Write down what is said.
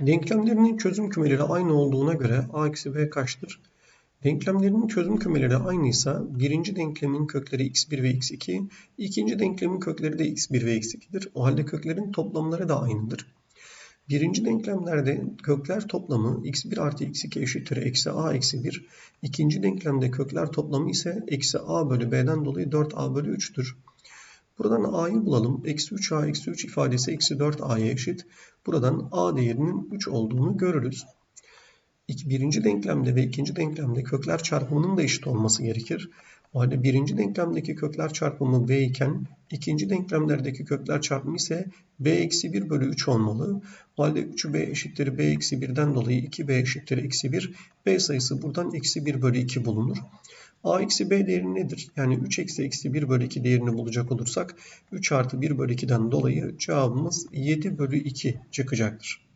Denklemlerinin çözüm kümeleri aynı olduğuna göre a eksi b kaçtır? Denklemlerinin çözüm kümeleri aynıysa birinci denklemin kökleri x1 ve x2, ikinci denklemin kökleri de x1 ve x2'dir. O halde köklerin toplamları da aynıdır. Birinci denklemlerde kökler toplamı x1 artı x2 eşittir eksi a eksi 1. İkinci denklemde kökler toplamı ise eksi a bölü b'den dolayı 4a bölü 3'tür. Buradan a'yı bulalım. Eksi 3a eksi 3 ifadesi eksi 4a'ya eşit. Buradan a değerinin 3 olduğunu görürüz. İki- Birinci denklemde ve ikinci denklemde kökler çarpımının da eşit olması gerekir. O halde birinci denklemdeki kökler çarpımı b iken ikinci denklemlerdeki kökler çarpımı ise b eksi 1 bölü 3 olmalı. O halde 3'ü b eşittir b eksi 1'den dolayı 2b eşittir eksi 1. b sayısı buradan eksi 1 bölü 2 bulunur. A eksi b değeri nedir? Yani 3 eksi eksi 1 bölü 2 değerini bulacak olursak 3 artı 1 bölü 2'den dolayı cevabımız 7 bölü 2 çıkacaktır.